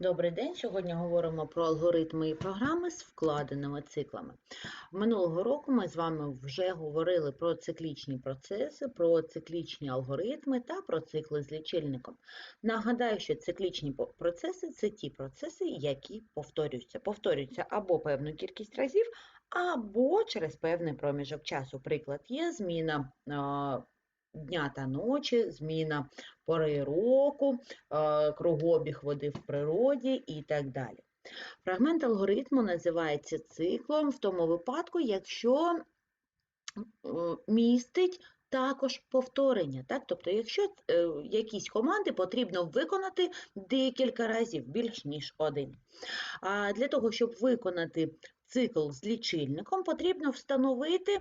Добрий день. Сьогодні говоримо про алгоритми і програми з вкладеними циклами. Минулого року ми з вами вже говорили про циклічні процеси, про циклічні алгоритми та про цикли з лічильником. Нагадаю, що циклічні процеси це ті процеси, які повторюються. Повторюються або певну кількість разів, або через певний проміжок часу. Приклад є зміна. Дня та ночі, зміна пори року, е, кругообіг води в природі і так далі. Фрагмент алгоритму називається циклом в тому випадку, якщо містить також повторення. Так? Тобто, якщо е, якісь команди потрібно виконати декілька разів, більш ніж один. А для того, щоб виконати цикл з лічильником, потрібно встановити е,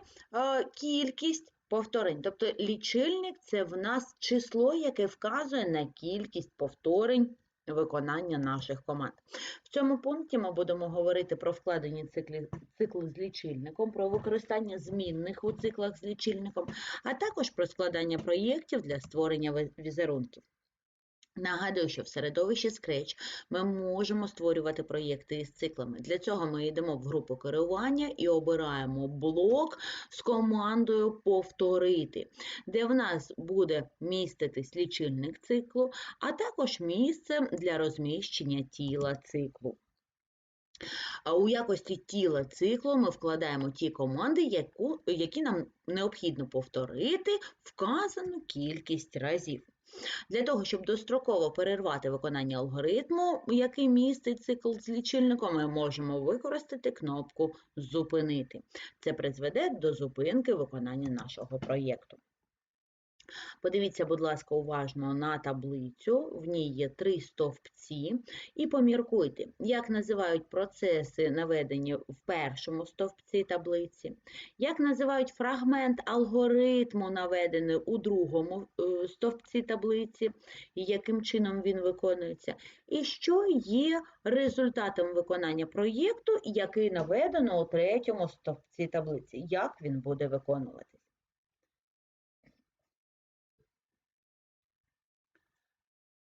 кількість повторень. Тобто лічильник це в нас число, яке вказує на кількість повторень виконання наших команд. В цьому пункті ми будемо говорити про вкладені циклі, цикли з лічильником, про використання змінних у циклах з лічильником, а також про складання проєктів для створення візерунків. Нагадую, що в середовищі Scratch ми можемо створювати проєкти із циклами. Для цього ми йдемо в групу керування і обираємо блок з командою Повторити, де в нас буде міститись лічильник циклу, а також місце для розміщення тіла циклу. У якості тіла циклу ми вкладаємо ті команди, які нам необхідно повторити вказану кількість разів. Для того, щоб достроково перервати виконання алгоритму, який містить цикл з лічильником, ми можемо використати кнопку Зупинити. Це призведе до зупинки виконання нашого проєкту. Подивіться, будь ласка, уважно на таблицю. В ній є три стовпці. І поміркуйте, як називають процеси, наведені в першому стовпці таблиці, як називають фрагмент алгоритму, наведений у другому е, стовпці таблиці, і яким чином він виконується, і що є результатом виконання проєкту, який наведено у третьому стовпці таблиці, як він буде виконуватись.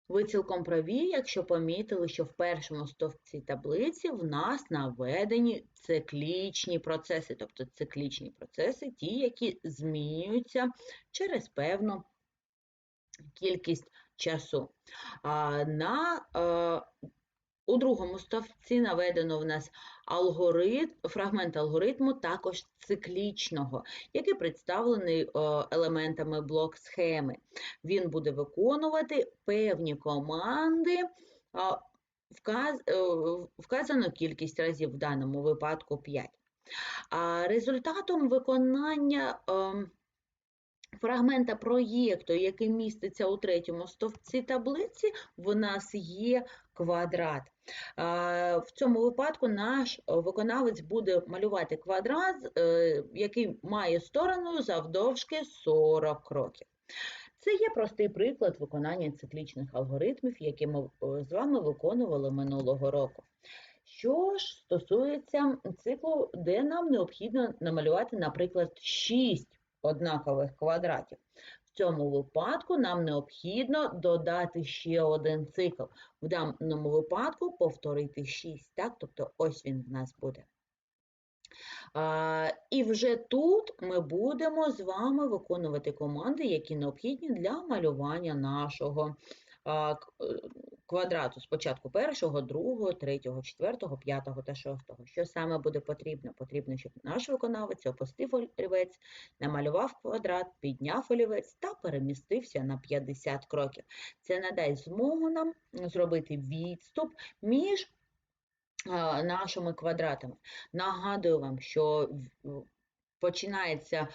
Ви цілком праві, якщо помітили, що в першому стовпці таблиці в нас наведені циклічні процеси, тобто циклічні процеси, ті, які змінюються через певну кількість часу. На, е, у другому стовпці наведено в нас алгоритм, фрагмент алгоритму також циклічного, який представлений е, елементами блок-схеми. Він буде виконувати певні команди, а, вказ, е, вказану кількість разів в даному випадку 5. А результатом виконання ем, фрагмента проєкту, який міститься у третьому стовпці таблиці, в нас є квадрат. В цьому випадку наш виконавець буде малювати квадрат, е, який має сторону завдовжки 40 кроків. Це є простий приклад виконання циклічних алгоритмів, які ми е, з вами виконували минулого року. Що ж стосується циклу, де нам необхідно намалювати, наприклад, 6 однакових квадратів. В цьому випадку нам необхідно додати ще один цикл. В даному випадку повторити 6, так? тобто ось він в нас буде. А, І вже тут ми будемо з вами виконувати команди, які необхідні для малювання нашого а, квадрату. Спочатку першого, другого, третього, четвертого, п'ятого та шостого. Що саме буде потрібно? Потрібно, щоб наш виконавець опустив олівець, намалював квадрат, підняв олівець та перемістився на 50 кроків. Це надасть змогу нам зробити відступ між нашими квадратами. Нагадую вам, що починається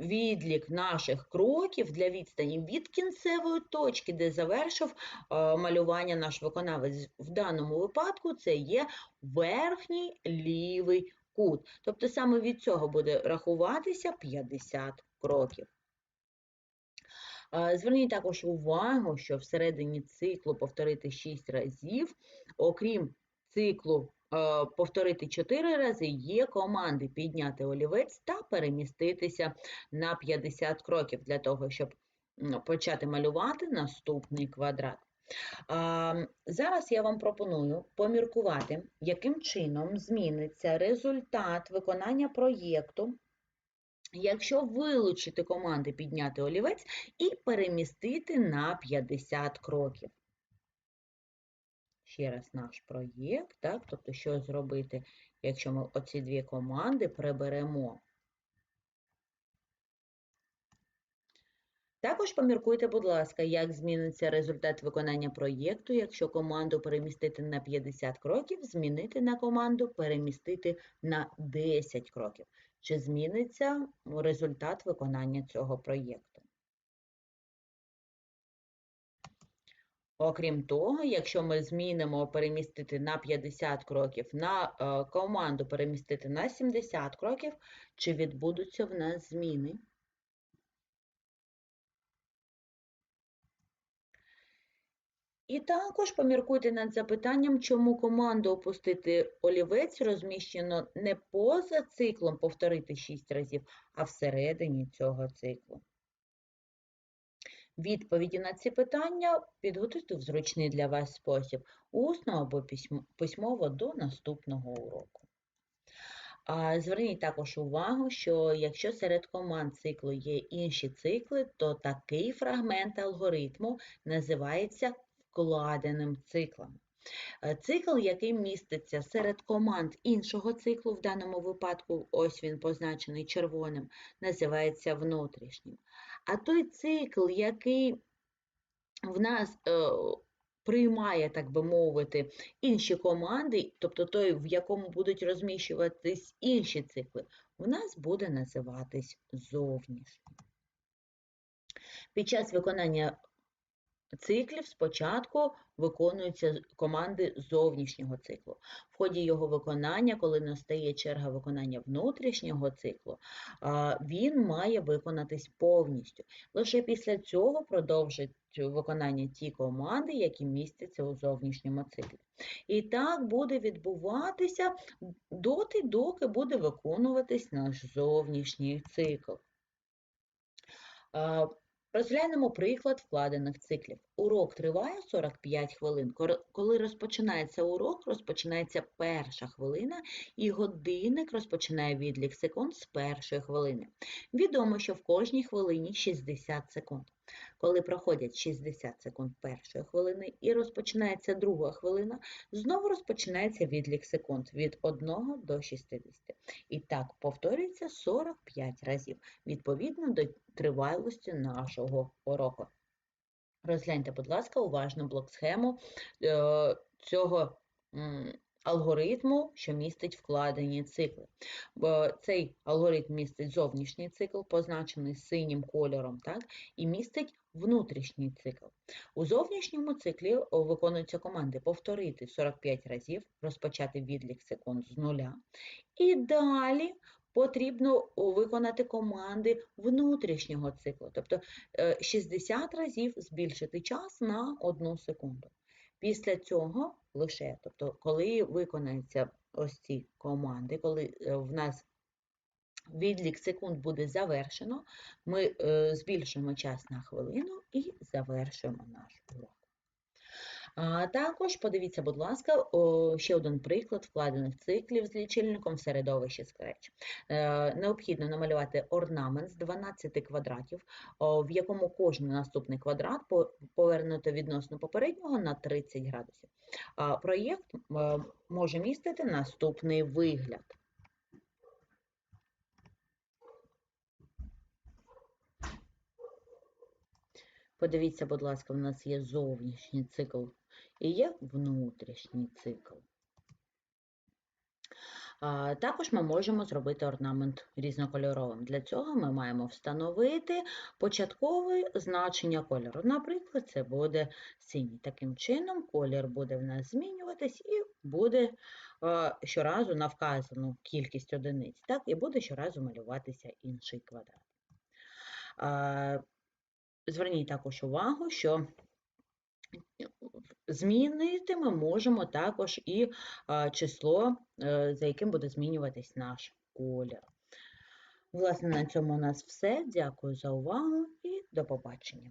відлік наших кроків для відстані від кінцевої точки, де завершив е, малювання наш виконавець. В даному випадку це є верхній лівий кут. Тобто саме від цього буде рахуватися 50 кроків. Е, Зверніть також увагу, що всередині циклу повторити 6 разів, окрім циклу е, повторити 4 рази, є команди підняти олівець та переміститися на 50 кроків для того, щоб почати малювати наступний квадрат. Зараз я вам пропоную поміркувати, яким чином зміниться результат виконання проєкту, якщо вилучити команди підняти олівець і перемістити на 50 кроків. Ще раз наш проєкт, так? Тобто, що зробити, якщо ми оці дві команди приберемо. Також поміркуйте, будь ласка, як зміниться результат виконання проєкту, якщо команду перемістити на 50 кроків, змінити на команду перемістити на 10 кроків. Чи зміниться результат виконання цього проєкту? Окрім того, якщо ми змінимо перемістити на 50 кроків, на е, команду перемістити на 70 кроків, чи відбудуться в нас зміни? І також поміркуйте над запитанням, чому команду опустити олівець розміщено не поза циклом повторити 6 разів, а всередині цього циклу. Відповіді на ці питання підготуйте в зручний для вас спосіб, усно або письмово до наступного уроку. Зверніть також увагу, що якщо серед команд циклу є інші цикли, то такий фрагмент алгоритму називається вкладеним циклом. Е, цикл, який міститься серед команд іншого циклу, в даному випадку, ось він позначений червоним, називається внутрішнім. А той цикл, який в нас е, приймає, так би мовити, інші команди, тобто той, в якому будуть розміщуватись інші цикли, в нас буде називатись зовнішнім. Під час виконання циклів спочатку виконуються команди зовнішнього циклу. В ході його виконання, коли настає черга виконання внутрішнього циклу, він має виконатись повністю. Лише після цього продовжить виконання ті команди, які містяться у зовнішньому циклі. І так буде відбуватися доти, доки буде виконуватись наш зовнішній цикл. Розглянемо приклад вкладених циклів. Урок триває 45 хвилин. Коли розпочинається урок, розпочинається перша хвилина, і годинник розпочинає відлік секунд з першої хвилини. Відомо, що в кожній хвилині 60 секунд. Коли проходять 60 секунд першої хвилини і розпочинається друга хвилина, знову розпочинається відлік секунд від 1 до 60. І так повторюється 45 разів, відповідно до тривалості нашого уроку. Розгляньте, будь ласка, уважно блок-схему е, цього алгоритму, що містить вкладені цикли. Цей алгоритм містить зовнішній цикл, позначений синім кольором, так, і містить внутрішній цикл. У зовнішньому циклі виконуються команди повторити 45 разів, розпочати відлік секунд з нуля. І далі потрібно виконати команди внутрішнього циклу, тобто 60 е, разів збільшити час на 1 секунду. Після цього лише, тобто, коли виконаються ось ці команди, коли е, в нас відлік секунд буде завершено, ми е, збільшуємо час на хвилину і завершуємо наш урок. А також подивіться, будь ласка, ще один приклад вкладених циклів з лічильником в середовищі Scratch. Е, необхідно намалювати орнамент з 12 квадратів, в якому кожен наступний квадрат повернуто відносно попереднього на 30 градусів. Проєкт е, може містити наступний вигляд. Подивіться, будь ласка, в нас є зовнішній цикл і є внутрішній цикл. Також ми можемо зробити орнамент різнокольоровим. Для цього ми маємо встановити початкове значення кольору. Наприклад, це буде синій. Таким чином, колір буде в нас змінюватись і буде щоразу на вказану кількість одиниць, так, і буде щоразу малюватися інший квадрат. Зверніть також увагу, що Змінити ми можемо також і число, е, за яким буде змінюватись наш колір. Власне, на цьому у нас все. Дякую за увагу і до побачення.